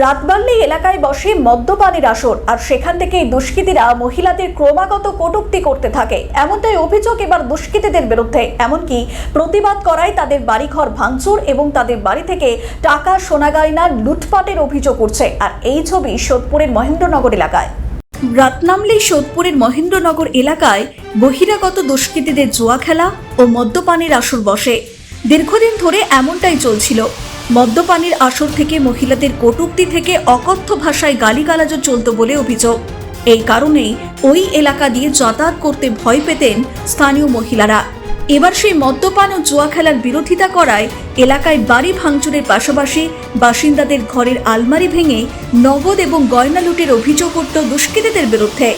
রাত বাড়লেই এলাকায় বসে মদ্যপানের আসর, আর সেখান থেকেই দুষ্কৃতীরা মহিলাদের ক্রমাগত কটূক্তি করতে থাকে। এমনটাই অভিযোগ এবার দুষ্কৃতীদের বিরুদ্ধে। এমনকি প্রতিবাদ করায় তাদের বাড়িঘর ভাঙচুর এবং তাদের বাড়ি থেকে টাকা সোনা গয়না লুটপাটের অভিযোগ উঠছে। আর এই ছবি সোদপুরের মহেন্দ্রনগর এলাকায়। রাত নামলেই সোদপুরের মহেন্দ্রনগর এলাকায় বহিরাগত দুষ্কৃতীদের জুয়া খেলা ও মদ্যপানের আসর বসে। দীর্ঘদিন ধরে এমনটাই চলছিল। মদ্যপানের আসর থেকে মহিলাদের কটূক্তি থেকে অকথ্য ভাষায় গালিগালাজও চলত বলে অভিযোগ। এই কারণেই ওই এলাকা দিয়ে যাতায়াত করতে ভয় পেতেন স্থানীয় মহিলারা। এবার সেই মদ্যপান ও জুয়া খেলার বিরোধিতা করায় এলাকায় বাড়ি ভাঙচুরের পাশাপাশি বাসিন্দাদের ঘরের আলমারি ভেঙে নগদ এবং গয়না লুটের অভিযোগ উঠত দুষ্কৃতীদের বিরুদ্ধে।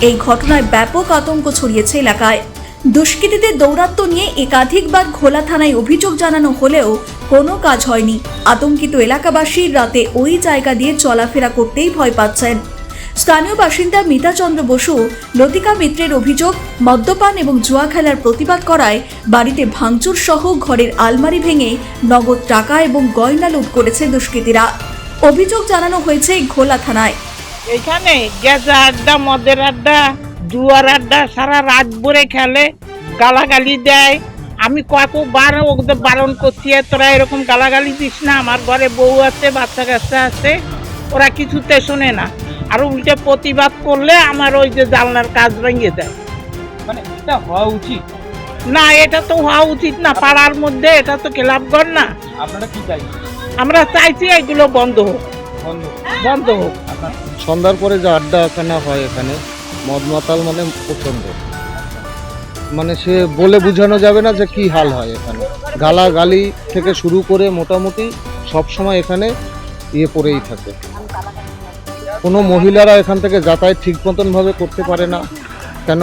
এই ঘটনায় ব্যাপক আতঙ্ক ছড়িয়েছে এলাকায়। দুষ্কৃতীদের দৌরাত্ম্য নিয়ে একাধিকবার খোলা থানায় অভিযোগ জানানো হলেও কোনো কাজ হয়নি। আতঙ্কিত এলাকাবাসী রাতে ওই জায়গা দিয়ে চলাফেরা করতেই ভয় পাচ্ছেন। স্থানীয় বাসিন্দা মিতা চন্দ্র বসু লতিকা মিত্রের অভিযোগ, মদ্যপান এবং জুয়া খেলার প্রতিবাদ করায় বাড়িতে ভাঙচুর সহ ঘরের আলমারি ভেঙে নগদ টাকা এবং গয়না লুট করেছে দুষ্কৃতীরা। অভিযোগ জানানো হয়েছে ঘোলা থানায়। এখানে গেজা আড্ডা, মদের আড্ডা, জুয়ার আড্ডা সারা রাত ভরে খেলে, গালাগালি দেয় আমি কতবার ওদের বারণ করছি "এ তোরা এরকম গালাগালি দিস না আমার ঘরে বউ আছে বাচ্চা কাচ্চা আছে ওরা কিছুতে শোনে না। আর উল্টে প্রতিবাদ করলে আমার ওই যে জানলার কাজ ভেঙে দেয় মানে এটা হওয়া উচিত? না এটা তো হওয়া উচিত না পাড়ার মধ্যে এটা তো খেলাপগর না। আপনারা কি চাই আমরা চাইছি এগুলো বন্ধ হোক। বন্ধ বন্ধ হোক। সন্ধ্যার পরে যে আড্ডা আখানা হয় এখানে মদ মাতাল মানে প্রচণ্ড মানে সে বলে বোঝানো যাবে না যে কি হাল হয় এখানে। গালাগালি থেকে শুরু করে মোটামুটি সব সময় এখানে ইয়ে পড়েই থাকে। কোনো মহিলারা এখান থেকে যাতায়াত ঠিক মতন ভাবে করতে পারে না। কেন?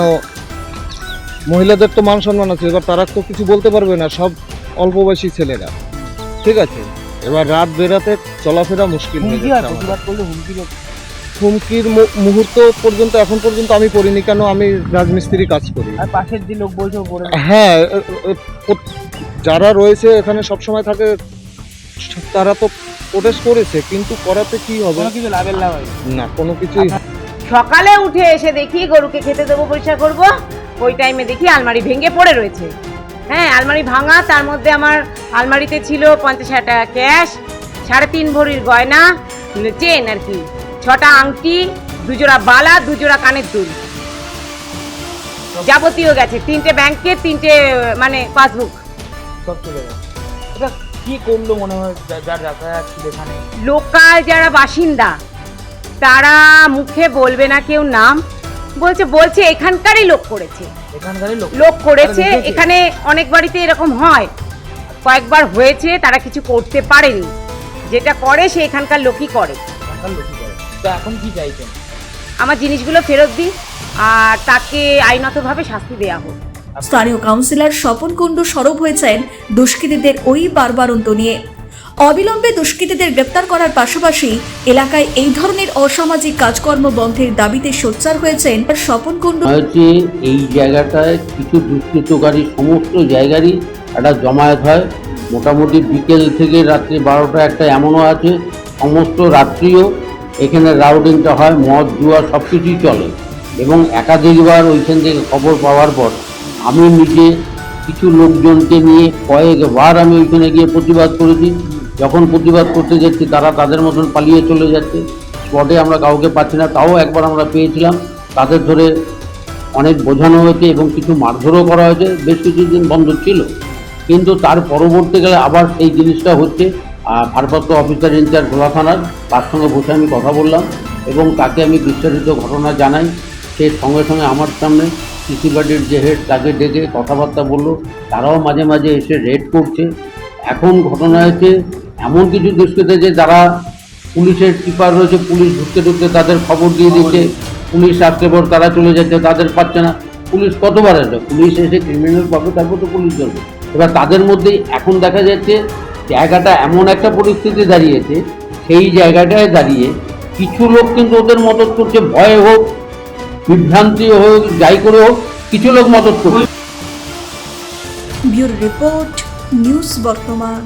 মহিলাদের তো মান সম্মান আছে এবার তারা তো কিছু বলতে পারবে না সব অল্প বয়সী ছেলেরা। ঠিক আছে? এবার রাত বেরাতে চলাফেরা মুশকিল হয়ে যাচ্ছে হুমকির মুহূর্ত পর্যন্ত এখন পর্যন্ত আমি পড়িনি কেন আমি রাজমিস্ত্রি কাজ করি। আর পাশের যে লোক বলছে হ্যাঁ যারা রয়েছে এখানে সব সময় থাকে তারা তো প্রোটেস্ট করেছে কিন্তু করাতে কি হবে? কিছু লাভের লাভ না। কোনো কিছুই সকালে উঠে এসে দেখি গরুকে খেতে দেবো পরিষ্কার করব। ওই টাইমে দেখি আলমারি ভেঙে পড়ে রয়েছে। হ্যাঁ আলমারি ভাঙা তার মধ্যে আমার আলমারিতে ছিল পঞ্চাশ হাজার টাকা ক্যাশ সাড়ে তিন ভরির গয়না চেন আর কি। ছটা আংটি দুজোড়া বালা দুজোড়া কানের দুল যাবতীয় গেছে তিনটে ব্যাংকের তিনটে মানে পাসবুক। সব চলে যায় এটা কি করল মনে হয় যার যাতায়াত ছিল এখানে লোকাল যারা বাসিন্দা তারা মুখে বলবে না কেউ নাম বলছে বলছে এখানকারই লোক করেছে। এখানকারই লোক লোক করেছে এখানে অনেক বাড়িতে এরকম হয়। কয়েকবার হয়েছে তারা কিছু করতে পারেনি। যেটা করে সে এখানকার লোকই করে। এখানকার লোকই করে। তো এখন কি চাইছেন? আমার জিনিসগুলো ফেরত দিই আর তাকে আইনতভাবে শাস্তি দেওয়া হোক। স্থানীয় কাউন্সিলর স্বপন কুণ্ডু সরব হয়েছেন দুষ্কৃতীদের ওই বারবারন্ত নিয়ে। অবিলম্বে দুষ্কৃতীদের গ্রেপ্তার করার পাশাপাশি এলাকায় এই ধরনের অসামাজিক কাজকর্ম বন্ধের দাবিতে সোচ্চার হয়েছেন স্বপন কুণ্ডু। হচ্ছে এই জায়গাটায় কিছু দুষ্কৃতকারী সমস্ত জায়গারই একটা জমায়েত হয়। মোটামুটি বিকেল থেকে রাত্রি বারোটা একটা এমনও আছে। সমস্ত রাত্রিও এখানে রাউডিংটা হয়, মদ, জুয়া সব কিছুই চলে। এবং একাধিকবার ওইখান থেকে খবর পাওয়ার পর আমি নিজে কিছু লোকজনকে নিয়ে কয়েকবার আমি ওইখানে গিয়ে প্রতিবাদ করেছি। যখন প্রতিবাদ করতে যাচ্ছি তারা তাদের মতন পালিয়ে চলে যাচ্ছে। স্পটে আমরা কাউকে পাচ্ছি না, তাও একবার আমরা পেয়েছিলাম। তাদের ধরে অনেক বোঝানো হয়েছে এবং কিছু মারধরও করা হয়েছে। বেশ কিছুদিন বন্ধ ছিল। কিন্তু তার পরবর্তীকালে আবার সেই জিনিসটা হচ্ছে ভারপ্রাপ্ত অফিসার ইনচার্জ ভোলা থানার, তার সঙ্গে বসে আমি কথা বললাম এবং তাকে আমি বিস্তারিত ঘটনা জানাই। সে সঙ্গে সঙ্গে আমার সামনে কৃষিবাড়ির যে হেড তাকে ডেকে কথাবার্তা বলল। তারাও মাঝে মাঝে এসে রেড করছে। এখন ঘটনা হয়েছে, এমন কিছু দুষ্কৃত যে যারা পুলিশের টিপার রয়েছে পুলিশ ঢুকতে ঢুকতে তাদের খবর দিয়ে দিচ্ছে পুলিশ আসলে পর তারা চলে যাচ্ছে, তাদের পাচ্ছে না। পুলিশ কতবার আসবে? পুলিশ এসে ক্রিমিনাল পাবে, তারপর তো পুলিশ ধরবে। এবার তাদের মধ্যেই এখন দেখা যাচ্ছে জায়গাটা এমন একটা পরিস্থিতি দাঁড়িয়েছে, সেই জায়গাটায় দাঁড়িয়ে কিছু লোক কিন্তু ওদের মদত করছে, ভয়ে হোক, বিভ্রান্তি হোক, যাই করে হোক, কিছু লোক মদত করছে। রিপোর্ট, নিউজ বর্তমান।